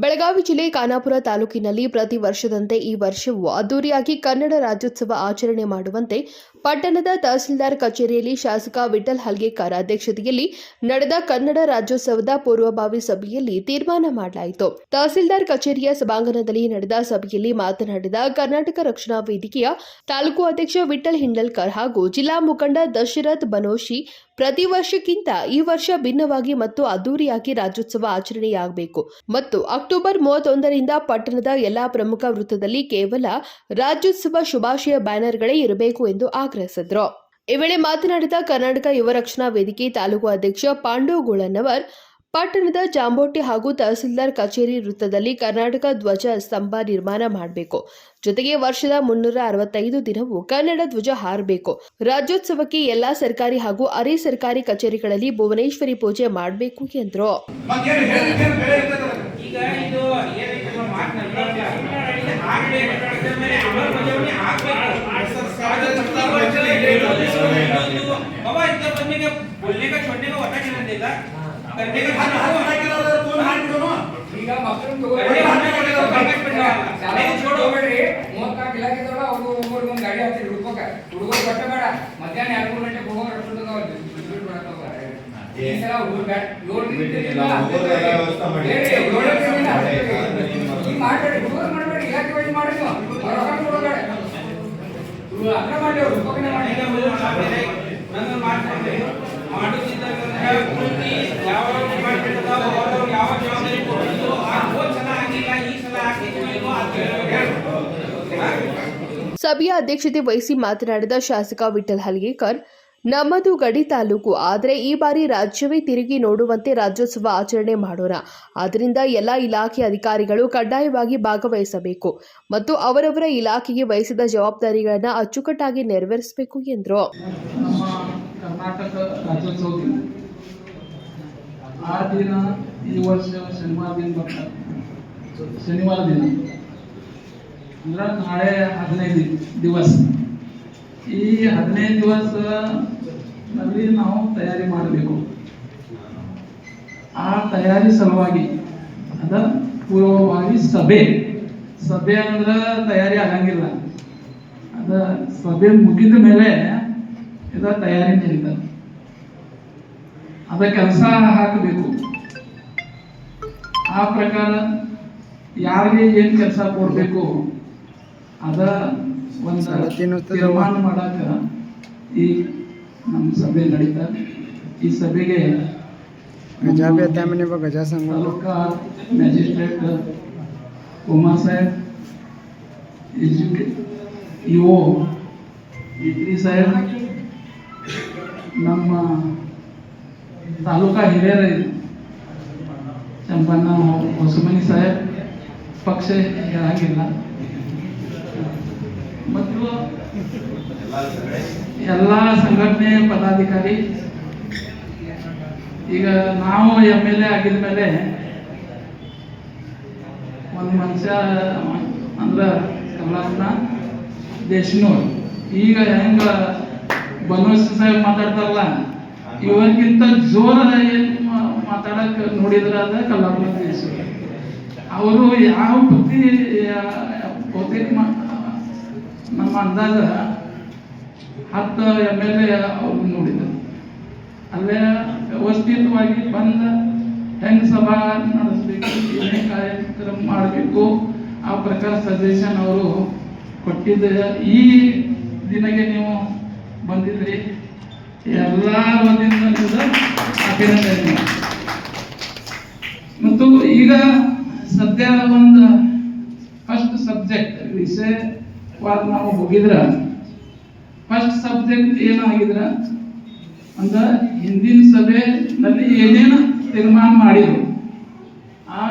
ಬೆಳಗಾವಿ ಜಿಲ್ಲೆ ಖಾನಾಪುರ ತಾಲೂಕಿನಲ್ಲಿ ಪ್ರತಿ ವರ್ಷದಂತೆ ಈ ವರ್ಷವೂ ಅದ್ದೂರಿಯಾಗಿ ಕನ್ನಡ ರಾಜ್ಯೋತ್ಸವ ಆಚರಣೆ ಮಾಡುವಂತೆ ಪಟ್ಟಣದ ತಹಸೀಲ್ದಾರ್ ಕಚೇರಿಯಲ್ಲಿ ಶಾಸಕ ವಿಠಲ್ ಹಲ್ಗೇಕರ್ ಅಧ್ಯಕ್ಷತೆಯಲ್ಲಿ ನಡೆದ ಕನ್ನಡ ರಾಜ್ಯೋತ್ಸವದ ಪೂರ್ವಭಾವಿ ಸಭೆಯಲ್ಲಿ ತೀರ್ಮಾನ ಮಾಡಲಾಯಿತು. ತಹಸೀಲ್ದಾರ್ ಕಚೇರಿಯ ಸಭಾಂಗಣದಲ್ಲಿ ನಡೆದ ಸಭೆಯಲ್ಲಿ ಮಾತನಾಡಿದ ಕರ್ನಾಟಕ ರಕ್ಷಣಾ ವೇದಿಕೆಯ ತಾಲೂಕು ಅಧ್ಯಕ್ಷ ವಿಠಲ್ ಹಿಂಡಲ್ಕರ್ ಹಾಗೂ ಜಿಲ್ಲಾ ಮುಖಂಡ ದಶರಥ್ ಬನೋಶಿ ಪ್ರತಿ ವರ್ಷಕ್ಕಿಂತ ಈ ವರ್ಷ ಭಿನ್ನವಾಗಿ ಮತ್ತು ಅದ್ದೂರಿಯಾಗಿ ರಾಜ್ಯೋತ್ಸವ ಆಚರಣೆಯಾಗಬೇಕು ಮತ್ತು ಅಕ್ಟೋಬರ್ ಮೂವತ್ತೊಂದರಿಂದ ಪಟ್ಟಣದ ಎಲ್ಲಾ ಪ್ರಮುಖ ವೃತ್ತದಲ್ಲಿ ಕೇವಲ ರಾಜ್ಯೋತ್ಸವ ಶುಭಾಶಯ ಬ್ಯಾನರ್ಗಳೇ ಇರಬೇಕು ಎಂದು ಆಗ್ರಹಿಸಿದ್ರು ಈ ವೇಳೆ ಮಾತನಾಡಿದ ಕರ್ನಾಟಕ ಯುವ ರಕ್ಷಣಾ ವೇದಿಕೆ ತಾಲೂಕು ಅಧ್ಯಕ್ಷ ಪಾಂಡು ಗುಳನ್ನವರ್ ಪಟ್ಟಣದ ಜಾಂಬೋಟಿ ಹಾಗೂ ತಹಸೀಲ್ದಾರ್ ಕಚೇರಿ ವೃತ್ತದಲ್ಲಿ ಕರ್ನಾಟಕ ಧ್ವಜ ಸ್ತಂಭ ನಿರ್ಮಾಣ ಮಾಡಬೇಕು. ಜೊತೆಗೆ ವರ್ಷದ ಮುನ್ನೂರ ಅರವತ್ತೈದು ದಿನವೂ ಕನ್ನಡ ಧ್ವಜ ಹಾರಬೇಕು. ರಾಜ್ಯೋತ್ಸವಕ್ಕೆ ಎಲ್ಲಾ ಸರ್ಕಾರಿ ಹಾಗೂ ಅರೆ ಸರ್ಕಾರಿ ಕಚೇರಿಗಳಲ್ಲಿ ಭುವನೇಶ್ವರಿ ಪೂಜೆ ಮಾಡಬೇಕು ಎಂದರು. ನಿಮಗೆ ಬುಲ್ಲಿಗೆ ಚೊಣ್ಣಿಗೆ ಒಟ್ಟ ಕೇಳಲಿಲ್ಲ ಕಣ್ಣಿಗೆ ಹಣ್ಣು ಹಣ್ಣು ಹಾಕಿರೋದು ತೂನ್ ಹಾಕಿರೋನು ಈಗ ಮಕ್ಕಳನ್ನ ತಗೋ ಕಣ್ಣಿಗೆ ಹಣ್ಣು ಹಾಕಿರೋದು ಕಣ್ಣಕ್ಕೆ ಬಿಡಲ್ಲ ಶಾಲೆಗೆ ಚೋಡು ಹೋಗ್ಬೇಡ್ರಿ ಮೂವತ್ತು ನಾಲ್ಕು ಇಲಾಖೆ ಒಂದು ಗಾಡಿ ಹಾಕ್ತೀರಿ ಹುಡುಗಕ್ಕೆ ಹುಡುಗರು ಕೊಟ್ಟ ಬೇಡ. ಮಧ್ಯಾಹ್ನ ಎರಡು ಮೂರು ಗಂಟೆಗೆ ಹೋಗೋ ರಕ್ಷಣೆ ಅವ್ರು ಬಿಟ್ಟು ಬಿಡಕ್ಕೆ ಹೋಗ್ತಾರೆ. ಈ ಸಲ ಹುಡುಗ ಏಳು ನಿಮಿಷ ಮಾಡಬೇಡಿ ಹುಡುಗರು ಮಾಡಬೇಡಿ ಇಲಾಖೆ ವೈಸ್ ಮಾಡಿ ನೀವು ಹೊರಗಡೆ ಹುಡುಗಡೆ ಅದ್ರ ಮಾಡಿ. ಅವ್ರು ಉಪಕರಣ ಸಭೆಯ ಅಧ್ಯಕ್ಷತೆ ವಹಿಸಿ ಮಾತನಾಡಿದ ಶಾಸಕ ವಿಠಲ್ ಹಲ್ಗೇಕರ್, ನಮ್ಮದು ಗಡಿ ತಾಲೂಕು, ಆದರೆ ಈ ಬಾರಿ ರಾಜ್ಯವೇ ತಿರುಗಿ ನೋಡುವಂತೆ ರಾಜ್ಯೋತ್ಸವ ಆಚರಣೆ ಮಾಡೋಣ. ಆದ್ದರಿಂದ ಎಲ್ಲ ಇಲಾಖೆ ಅಧಿಕಾರಿಗಳು ಕಡ್ಡಾಯವಾಗಿ ಭಾಗವಹಿಸಬೇಕು ಮತ್ತು ಅವರವರ ಇಲಾಖೆಗೆ ವಹಿಸಿದ ಜವಾಬ್ದಾರಿಗಳನ್ನು ಅಚ್ಚುಕಟ್ಟಾಗಿ ನೆರವೇರಿಸಬೇಕು ಎಂದರು. ಕರ್ನಾಟಕ ರಾಜ್ಯೋತ್ಸವ ದಿನ ಆ ದಿನ ಈ ವರ್ಷ ಶನಿವಾರ ದಿನ ಬರ್ತಾರೆ ಶನಿವಾರ ದಿನ ಅಂದ್ರೆ ನಾಳೆ ಹದಿನೈದು ದಿವಸ ಈ ಹದಿನೈದು ದಿವಸ ನಲ್ಲಿ ನಾವು ತಯಾರಿ ಮಾಡಬೇಕು ಆ ತಯಾರಿ ಸಲುವಾಗಿ ಅದ ಪೂರ್ವಭಾವಿ ಸಭೆ ಸಭೆ ಅಂದ್ರೆ ತಯಾರಿ ಆಗಂಗಿಲ್ಲ ಅದ ಸಭೆ ಮುಗಿದ ಮೇಲೆ ಇದರ ತಯಾರಿ ನಡೀತದೆ ಅದಕ್ಕೆ ಅನುಸಾರ ಹಾಕಬೇಕು ಆ ಪ್ರಕಾರ ಯಾರಿಗೆ ಏನು ಕೆಲಸ ಕೊಡಬೇಕು ಅದ ಒಂದು ತೀರ್ಮಾನ ಮಾಡಾಕ ಈ ನಮ್ಮ ಸಭೆ ನಡೀತಾ ಈ ಸಭೆಗೆ ತಾಲೂಕಾ ಮ್ಯಾಜಿಸ್ಟ್ರೇಟ್ ಉಮಾ ಸಾಹೇಬ್ ಎಜುಕೇ ಇಒ ಇತ್ರಿ ಸಾಹೇಬ್ ನಮ್ಮ ತಾಲೂಕಾ ಹಿರಿಯರ, ಚಂಪಣ್ಣ ಹೊಸಮನಿ ಸಾಹೇಬ್ ಪಕ್ಷ ಹೇಳಂಗಿಲ್ಲ ಮತ್ತು ಎಲ್ಲ ಸಂಘಟನೆ ಪದಾಧಿಕಾರಿ, ಈಗ ನಾವು ಎಂ ಎಲ್ ಎ ಆಗಿದ ಮೇಲೆ ಒಂದು ಮನುಷ್ಯ ಅಂದ್ರೆ ಕಮಲಪ್ಪನ ದೇಶನೂರು ಈಗ ಹೆಂಗ ಬನವಾಸ ಸಾಹೇಬ್ ಮಾತಾಡ್ತಾರಲ್ಲ ಇವಕ್ಕಿಂತ ಜೋರ ಏನು ಮಾತಾಡಕ್ ನೋಡಿದ್ರ ಅದ ಕಲ್ಲಪ್ಪನ ದೇಶನೂರ್ ಅವರು ಯಾವ ಬುದ್ಧಿ ಬಹುತೇಕ ನಮ್ಮ ಅಂದಾಗ ಹತ್ತು ಎಂ ಎಲ್ ಎ ಅವ್ರು ನೋಡಿದ್ರು. ಅಲ್ಲೇ ವ್ಯವಸ್ಥಿತವಾಗಿ ಬಂದ ಹೆಂಗ್ ಸಭಾ ನಡೆಸ್ಬೇಕು ಏನೇ ಕಾರ್ಯಕ್ರಮ ಮಾಡಬೇಕು ಆ ಪ್ರಕಾರ ಸಜೆಷನ್ ಅವರು ಕೊಟ್ಟಿದ್ದ. ಈ ದಿನಗೆ ನೀವು ಬಂದಿದ್ರಿ. ಎಲ್ಲ ವತಿಯಿಂದ ಅಭಿನಂದನೆ. ಮತ್ತು ಈಗ ಸದ್ಯ ಒಂದು ಫಸ್ಟ್ ಸಬ್ಜೆಕ್ಟ್ ವಿಷಯವಾಗಿ ನಾವು ಹೋಗಿದ್ರ. ಫಸ್ಟ್ ಸಬ್ಜೆಕ್ಟ್ ಏನಾಗಿದ್ರ ಅಂದ ಹಿಂದಿನ ಸಭೆನಲ್ಲಿ ಏನೇನು ತೀರ್ಮಾನ ಮಾಡಿದ್ರು. ಆ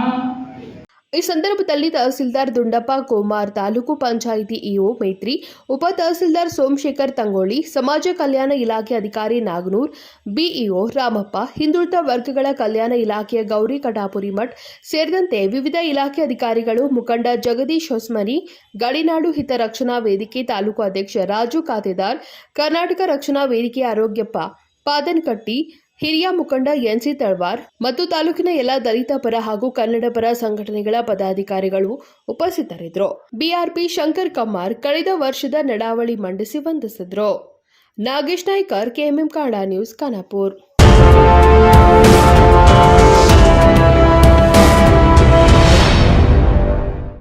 ಈ ಸಂದರ್ಭದಲ್ಲಿ ತಹಸೀಲ್ದಾರ್ ದುಂಡಪ್ಪ ಕೋಮಾರ್, ತಾಲೂಕು ಪಂಚಾಯಿತಿ ಇಒ ಮೈತ್ರಿ, ಉಪ ತಹಸೀಲ್ದಾರ್ ಸೋಮಶೇಖರ್ ತಂಗೋಳಿ, ಸಮಾಜ ಕಲ್ಯಾಣ ಇಲಾಖೆ ಅಧಿಕಾರಿ ನಾಗನೂರ್, ಬಿಇಒ ರಾಮಪ್ಪ, ಹಿಂದುಳಿದ ವರ್ಗಗಳ ಕಲ್ಯಾಣ ಇಲಾಖೆಯ ಗೌರಿ ಕಟಾಪುರಿ ಮಠ್ ಸೇರಿದಂತೆ ವಿವಿಧ ಇಲಾಖೆ ಅಧಿಕಾರಿಗಳು ಮುಖಂಡ ಜಗದೀಶ್ ಹೊಸ್ಮನಿ, ಗಡಿನಾಡು ಹಿತರಕ್ಷಣಾ ವೇದಿಕೆ ತಾಲೂಕು ಅಧ್ಯಕ್ಷ ರಾಜು ಖಾತೆದಾರ್, ಕರ್ನಾಟಕ ರಕ್ಷಣಾ ವೇದಿಕೆ ಆರೋಗ್ಯಪ್ಪ, ಪಾದನ್ಕಟ್ಟಿ ಹಿರಿಯ ಮುಖಂಡ ಎನ್ಸಿ ತಳ್ವಾರ್ ಮತ್ತು ತಾಲೂಕಿನ ಎಲ್ಲ ದಲಿತ ಪರ ಹಾಗೂ ಕನ್ನಡ ಪರ ಸಂಘಟನೆಗಳ ಪದಾಧಿಕಾರಿಗಳು ಉಪಸ್ಥಿತರಿದ್ದರು. ಬಿಆರ್ಪಿ ಶಂಕರ್ ಕಮ್ಮಾರ್ ಕಳೆದ ವರ್ಷದ ನಡಾವಳಿ ಮಂಡಿಸಿ ವಂದಿಸಿದ್ರು. Nagesh Naikar, KMM Kada news Khanapur